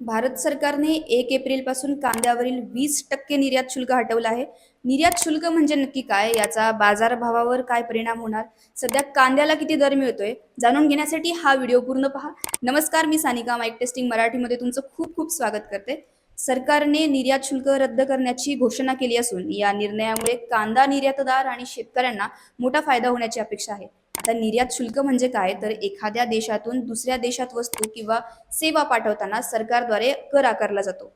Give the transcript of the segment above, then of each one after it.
भारत सरकारने एक एप्रिलपासून कांद्यावरील वीस टक्के निर्यात शुल्क हटवलं आहे. निर्यात शुल्क म्हणजे नक्की काय? याचा बाजारभावावर काय परिणाम होणार? सध्या कांद्याला किती दर मिळतोय? जाणून घेण्यासाठी हा व्हिडिओ पूर्ण पहा. नमस्कार मी सानिका माईक टेस्टिंग मराठीमध्ये तुमचं खूप खूप स्वागत करते. सरकारने निर्यात शुल्क रद्द करण्याची घोषणा केली असून या निर्णयामुळे कांदा निर्यातदार आणि शेतकऱ्यांना मोठा फायदा होण्याची अपेक्षा आहे. आता निर्यात शुल्क म्हणजे काय? तर एखाद्या देशातून दुसऱ्या देशात वस्तू किंवा सेवा पाठवताना सरकारद्वारे कर आकारला जातो.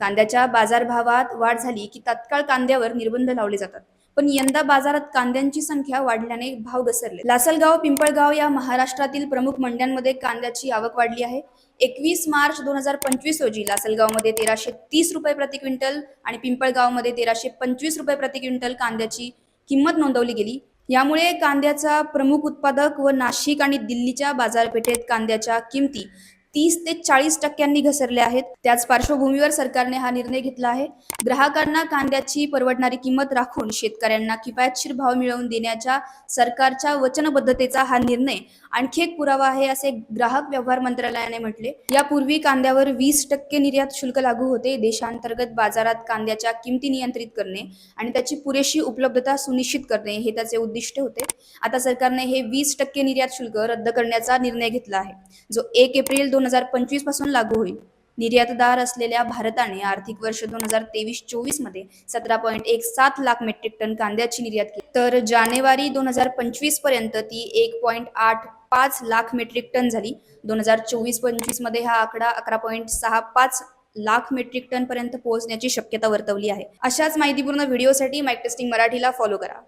कांद्याच्या बाजारभावात वाढ झाली की तत्काळ कांद्यावर निर्बंध लावले जातात. पण यंदा बाजारात कांद्यांची संख्या वाढल्याने भाव घसरले. लासलगाव पिंपळगाव या महाराष्ट्रातील प्रमुख मंड्यांमध्ये कांद्याची आवक वाढली आहे. एकवीस मार्च दोन हजार पंचवीस रोजी लासलगावमध्ये तेराशे तीस रुपये प्रति क्विंटल आणि पिंपळगावमध्ये तेराशे पंचवीस रुपये प्रति क्विंटल कांद्याची किंमत नोंदवली गेली. यामुळे कांद्याचा प्रमुख उत्पादक व नाशिक आणि दिल्लीच्या बाजारपेठेत कांद्याच्या किमती तीस ते चाळीस टक्क्यांनी घसरले आहेत. त्याच पार्श्वभूमीवर सरकारने हा निर्णय घेतला आहे. ग्राहकांना कांद्याची परवडणारी किंमत राखून शेतकऱ्यांना किफायतशीर भाव मिळवून देण्याच्या सरकारच्या वचनबद्धतेचा हा निर्णय आणखी एक पुरावा आहे असे ग्राहक व्यवहार मंत्रालयाने म्हटले. यापूर्वी कांद्यावर वीस टक्के निर्यात शुल्क लागू होते. देशांतर्गत बाजारात कांद्याच्या किमती नियंत्रित करणे आणि त्याची पुरेशी उपलब्धता सुनिश्चित करणे हे त्याचे उद्दिष्ट होते. आता सरकारने हे वीस टक्के निर्यात शुल्क रद्द करण्याचा निर्णय घेतला आहे. जो एक एप्रिल दोन हजार पंचवीसपासून लागू होईल. निर्यातदार असलेल्या भारताने आर्थिक वर्ष दोन हजार तेवीस चोवीसमध्ये सतरा पॉईंट एक सात लाख मेट्रिक टन कांद्याची निर्यात केली. तर जानेवारी दोन हजार पंचवीसपर्यंत ती एक पॉईंट आठ पाच लाख मेट्रिक टन झाली. दोन हजार चोवीस पंचवीसमध्ये हा आकडा अकरा पॉईंट सहा पाच लाख मेट्रिक टन पर्यंत पोहोचण्याची शक्यता वर्तवली आहे. अशाच माहितीपूर्ण व्हिडिओसाठी माईक टेस्टिंग मराठीला फॉलो करा.